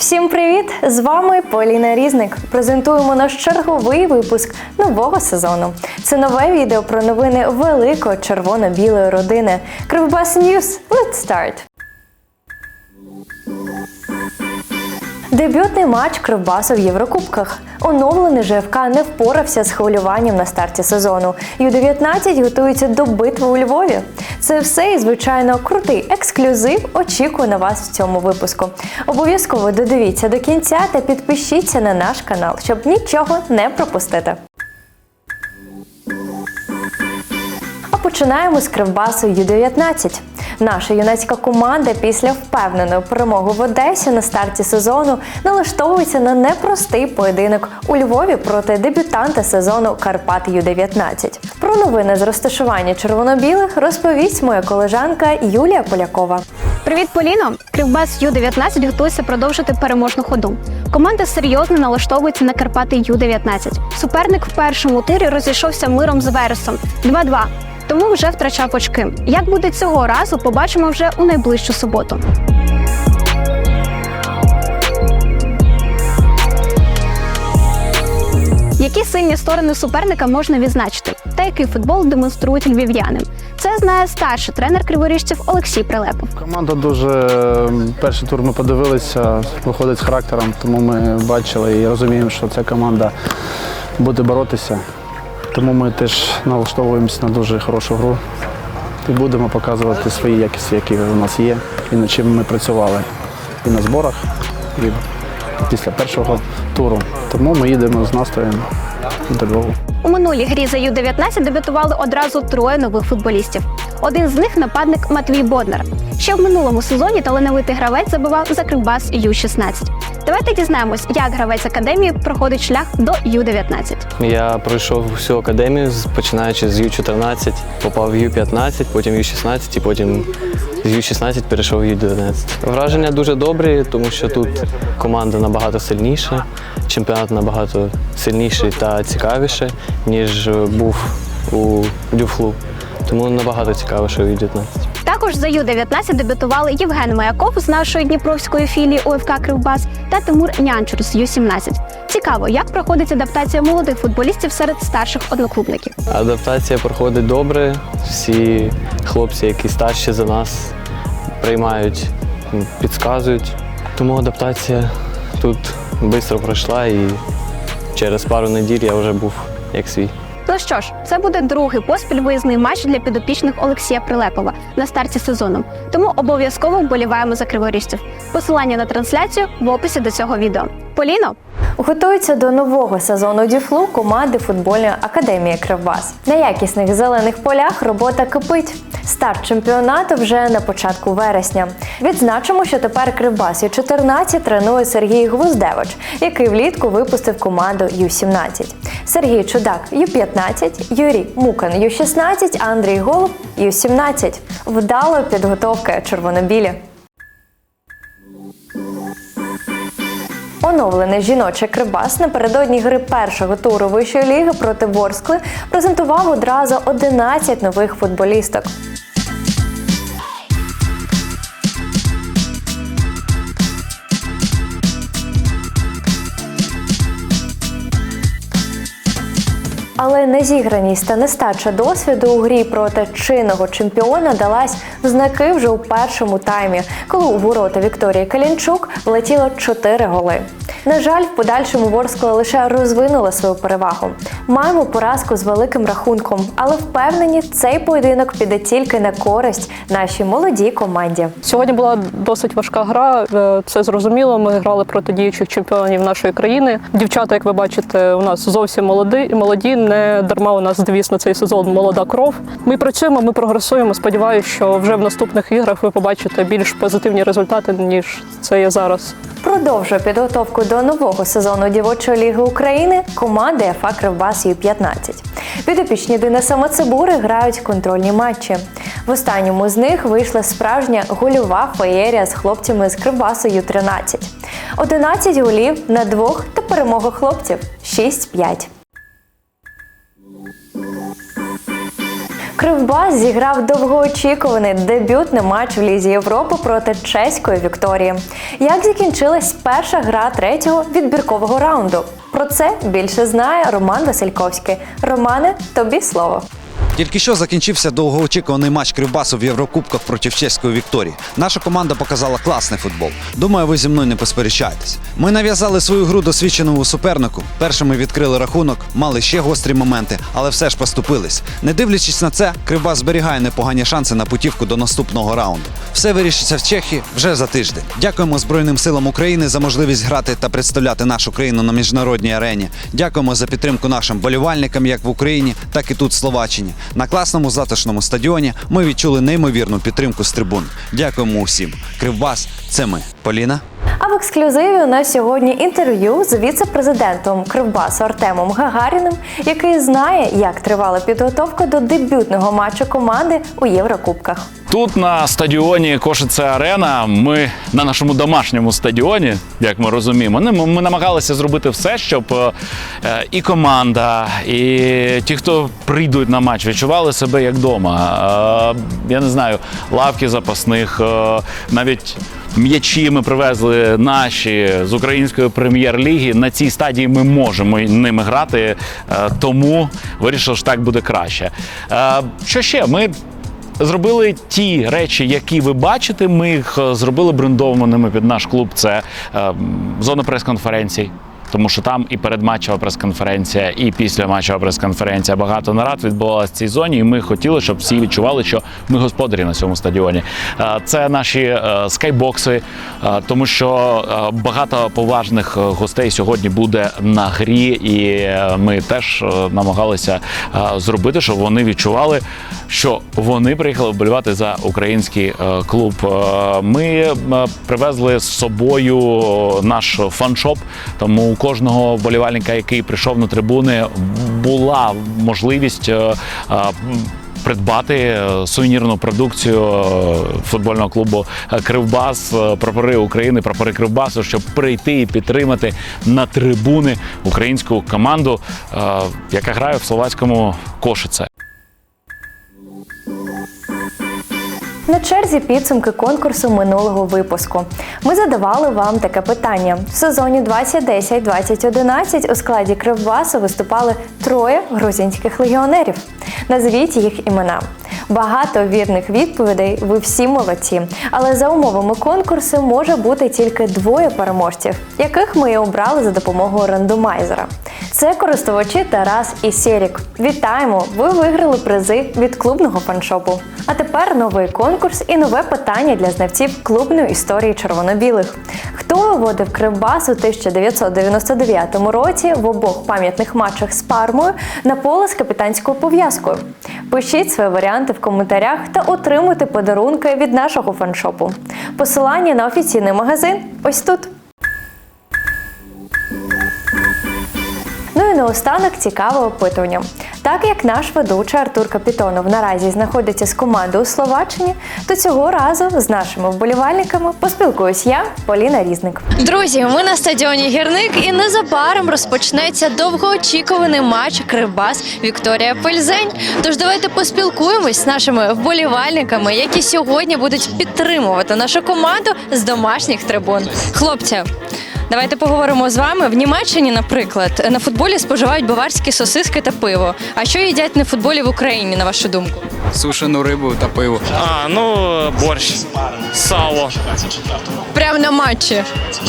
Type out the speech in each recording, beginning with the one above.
Всім привіт! З вами Поліна Різник. Презентуємо наш черговий випуск нового сезону. Це нове відео про новини великої червоно-білої родини. Кривбас Ньюс. Let's start! Дебютний матч Кривбасу в Єврокубках. Оновлений ЖФК не впорався з хвилюванням на старті сезону. Ю-19 готується до битви у Львові. Це все і, звичайно, крутий ексклюзив. Очікую на вас в цьому випуску. Обов'язково додивіться до кінця та підпишіться на наш канал, щоб нічого не пропустити. Починаємо з Кривбасу Ю-19. Наша юнацька команда після впевненої перемоги в Одесі на старті сезону налаштовується на непростий поєдинок у Львові проти дебютанта сезону Карпат Ю-19. Про новини з розташування червоно-білих розповість моя колежанка Юлія Полякова. Привіт, Поліно! Кривбас Ю-19 готується продовжити переможну ходу. Команда серйозно налаштовується на Карпати Ю-19. Суперник в першому тирі розійшовся миром з Вересом 2-2, тому вже втрачав очки. Як буде цього разу, побачимо вже у найближчу суботу. Які сильні сторони суперника можна відзначити, та який футбол демонструють львів'яни? Це знає старший тренер криворіжців Олексій Прилепов. Команда дуже перший тур ми подивилися, виходить з характером, тому ми бачили і розуміємо, що ця команда буде боротися. Тому ми теж налаштовуємося на дуже хорошу гру і будемо показувати свої якості, які у нас є, і над чим ми працювали і на зборах, і після першого туру. Тому ми їдемо з настроєм до Львову. У минулій грі за Ю-19 дебютували одразу троє нових футболістів. Один з них нападник Матвій Боднар. Ще в минулому сезоні талановитий гравець забивав за Кривбас Ю-16. Давайте дізнаємось, як гравець академії проходить шлях до Ю-19. Я пройшов всю академію, починаючи з Ю-14, попав в Ю-15, потім Ю-16 і потім з Ю-16 перейшов в Ю-19. Враження дуже добрі, тому що тут команда набагато сильніша, чемпіонат набагато сильніший та цікавіше, ніж був у Дюфлу. Тому набагато цікавіше у Ю-19. Також за Ю-19 дебютували Євген Маяков з нашої дніпровської філії УФК Кривбас та Тимур Нянчур з Ю-17. Цікаво, як проходить адаптація молодих футболістів серед старших одноклубників. Адаптація проходить добре. Всі хлопці, які старші за нас, приймають, підказують. Тому адаптація тут швидко пройшла і через пару неділь я вже був як свій. Ну що ж, це буде другий поспіль виїзний матч для підопічних Олексія Прилепова на старті сезону. Тому обов'язково вболіваємо за криворіжців. Посилання на трансляцію в описі до цього відео. Поліно, Готується до нового сезону діфлу команди футбольної академії Кривбас. На якісних зелених полях робота кипить. Старт чемпіонату вже на початку вересня. Відзначимо, що тепер Кривбас Ю-14 тренує Сергій Гвоздевич, який влітку випустив команду Ю-17. Сергій Чудак Ю-15, Юрій Мукан Ю-16, а Андрій Голуб Ю-17. Вдалої підготовки червонобілі. Оновлений жіночий Кривбас напередодні гри першого туру вищої ліги проти Ворскли презентував одразу 11 нових футболісток. Але незіграність та нестача досвіду у грі проти чинного чемпіона далась знаки вже у першому таймі, коли у ворота Вікторії Калінчук влетіло 4 голи. На жаль, в подальшому Ворскла лише розвинула свою перевагу. Маємо поразку з великим рахунком, але впевнені, цей поєдинок піде тільки на користь нашій молодій команді. Сьогодні була досить важка гра. е, Це зрозуміло. Ми грали проти діючих чемпіонів нашої країни. Дівчата, як ви бачите, у нас зовсім молоді. молоді. Не дарма у нас на цей сезон молода кров. Ми працюємо, ми прогресуємо. Сподіваюся, що вже в наступних іграх ви побачите більш позитивні результати ніж це є зараз. Продовжує підготовку до нового сезону дівочої ліги України команди ФА Кривбас Ю-15. Підопічні Дениса Мацебури грають контрольні матчі. В останньому з них вийшла справжня гольова феєрія з хлопцями з Кривбасу Ю-13. 11 голів на двох та перемога хлопців 6-5. Кривбас зіграв довгоочікуваний дебютний матч в Лізі Європи проти чеської Вікторії. Як закінчилась перша гра третього відбіркового раунду? Про це більше знає Роман Васильковський. Романе, тобі слово. Тільки що закінчився довгоочікуваний матч Кривбасу в Єврокубках проти чеської Вікторії. Наша команда показала класний футбол. Думаю, ви зі мною не посперечаєтесь. Ми нав'язали свою гру досвідченому супернику. Першими відкрили рахунок, мали ще гострі моменти, але все ж поступились. Не дивлячись на це, Кривбас зберігає непогані шанси на путівку до наступного раунду. Все вирішиться в Чехії вже за тиждень. Дякуємо Збройним силам України за можливість грати та представляти нашу країну на міжнародній арені. Дякуємо за підтримку нашим болівальникам як в Україні, так і тут в Словаччині. На класному затишному стадіоні ми відчули неймовірну підтримку з трибун. Дякуємо усім. Кривбас це ми. Поліна. А в ексклюзиві у нас сьогодні інтерв'ю з віце-президентом Кривбасу Артемом Гагаріним, який знає, як тривала підготовка до дебютного матчу команди у Єврокубках. Тут на стадіоні Кошице Арена. Ми на нашому домашньому стадіоні, як ми розуміємо, ну, ми, намагалися зробити все, щоб е, і команда, і ті, хто прийдуть на матч, відчували себе як вдома. Е, я не знаю, лавки запасних, е, навіть. М'ячі ми привезли наші з української прем'єр-ліги. На цій стадії ми можемо ними грати, е, тому вирішив, що так буде краще. Е, Що ще? Ми Зробили ті речі, які ви бачите. Ми їх е, зробили брендованими під наш клуб. Це зона прес-конференцій. Тому що там і передматчева прес-конференція, і післяматчева прес-конференція. Багато нарад відбувалося в цій зоні, і ми хотіли, щоб всі відчували, що ми господарі на цьому стадіоні. Е, Це наші е, скайбокси, е, тому що багато поважних гостей сьогодні буде на грі, і ми теж намагалися зробити, щоб вони відчували, що вони приїхали вболівати за український е, клуб. Е, Ми е, привезли з собою наш фаншоп, тому у кожного вболівальника, який прийшов на трибуни, була можливість. Придбати сувенірну продукцію футбольного клубу Кривбас, прапори України, прапори Кривбасу, щоб прийти і підтримати на трибуни українську команду, яка грає в словацькому кошице. На черзі підсумки конкурсу минулого випуску. Ми задавали вам таке питання. В сезоні 2010-2011 у складі Кривбасу виступали троє грузинських легіонерів. Назвіть їх імена. Багато вірних відповідей, ви всі молодці. Але за умовами конкурсу може бути тільки двоє переможців, яких ми і обрали за допомогою рандомайзера. Це користувачі Тарас і Сєрік. Вітаємо! Ви виграли призи від клубного фаншопу. А тепер новий конкурс і нове питання для знавців клубної історії червоно-білих. Хто виводив Кривбас у 1999 році в обох пам'ятних матчах з Пармою на поле з капітанською пов'язкою? Пишіть свої варіанти в коментарях та отримуйте подарунки від нашого фаншопу. Посилання на офіційний магазин ось тут. Ну і наостанок цікаве опитування. Так як наш ведучий Артур Капітонов наразі знаходиться з командою у Словаччині, то цього разу з нашими вболівальниками поспілкуюсь я, Поліна Різник. Друзі, ми на стадіоні Гірник і незабаром розпочнеться довгоочікуваний матч Кривбас Вікторія Пельзень. Тож давайте поспілкуємось з нашими вболівальниками, які сьогодні будуть підтримувати нашу команду з домашніх трибун. Хлопці. Давайте поговоримо з вами. В Німеччині, наприклад, на футболі споживають баварські сосиски та пиво. А що їдять на футболі в Україні, на вашу думку? сушену рибу та пиво. А, ну, борщ, сало. Прямо на матчі.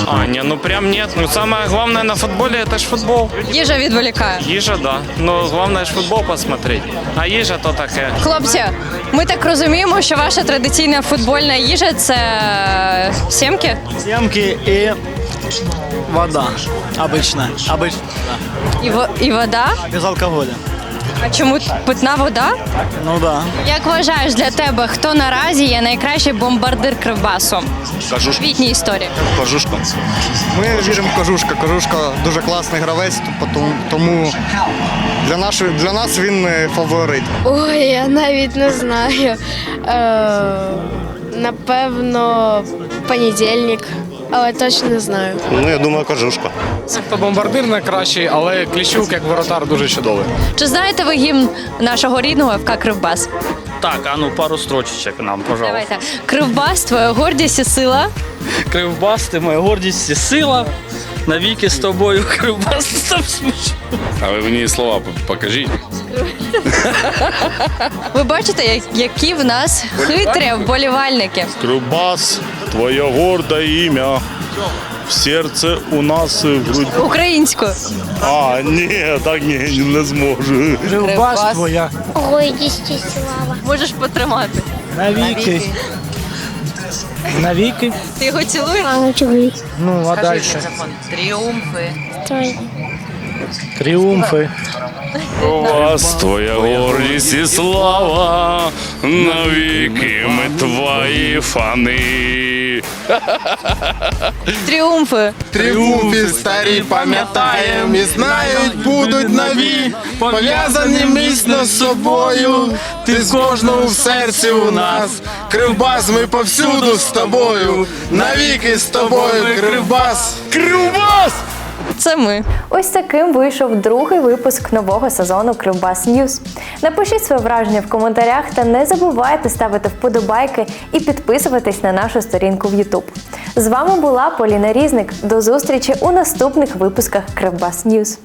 А, не, ну прям нет. Ну, самое главное на футболе это ж футбол. Їжа відволікає. Ежа, да. Но главное ж футбол посмотреть. А ежа то таке. Хлопці, ми так розуміємо, що ваша традиційна футбольна їжа це сімки? Семки и вода. Обычно. Обычно. І, во- і вода. Без алкоголя. А чому питна вода? Ну да. Як вважаєш для тебе, хто наразі є найкращий бомбардир Кривбасу? Кажушка. Квітні історії. Кожушка. Ми віримо в Кожушка. Кожушка дуже класний гравець, тому- тому для, нашої, для нас він е, фаворит. Ой, я навіть не знаю. Е, напевно, понедільник. Але точно не знаю. Ну, я думаю, кожушка. це бомбардир найкращий, але Кліщук як воротар дуже чудовий. Чи знаєте ви гімн нашого рідного ФК Кривбас? Так, а ну пару строчечок нам, пожалуйста. Давайте. Кривбас, твоя гордість і сила. Кривбас, ти моя гордість і сила. Навіки з тобою Кривбас там сміш. А ви мені слова покажіть. Ви бачите, як- які в нас хитрі вболівальники. Кривбас, твоє горде ім'я. В серце у нас в грудь. Українською. А, ні, так ні, не зможу. Кривбас. твоя. Гордість і слава. Можеш потримати. Навіки. Навіки. Ти його цілуєш? Ну, а далі? Тріумфи. Тріумфи. У вас твоя гордість і слава, навіки ми твої фани. Тріумфи. Тріумфи старі пам'ятаєм і знають, будуть нові, пов'язані міцно з собою. Ти з кожного в серці у нас. Кривбас, ми повсюду з тобою. Навіки з тобою, Кривбас. Кривбас! Це ми. Ось таким вийшов другий випуск нового сезону Кривбас Ньюз. Напишіть своє враження в коментарях та не забувайте ставити вподобайки і підписуватись на нашу сторінку в YouTube. З вами була Поліна Різник. До зустрічі у наступних випусках Кривбас Ньюз.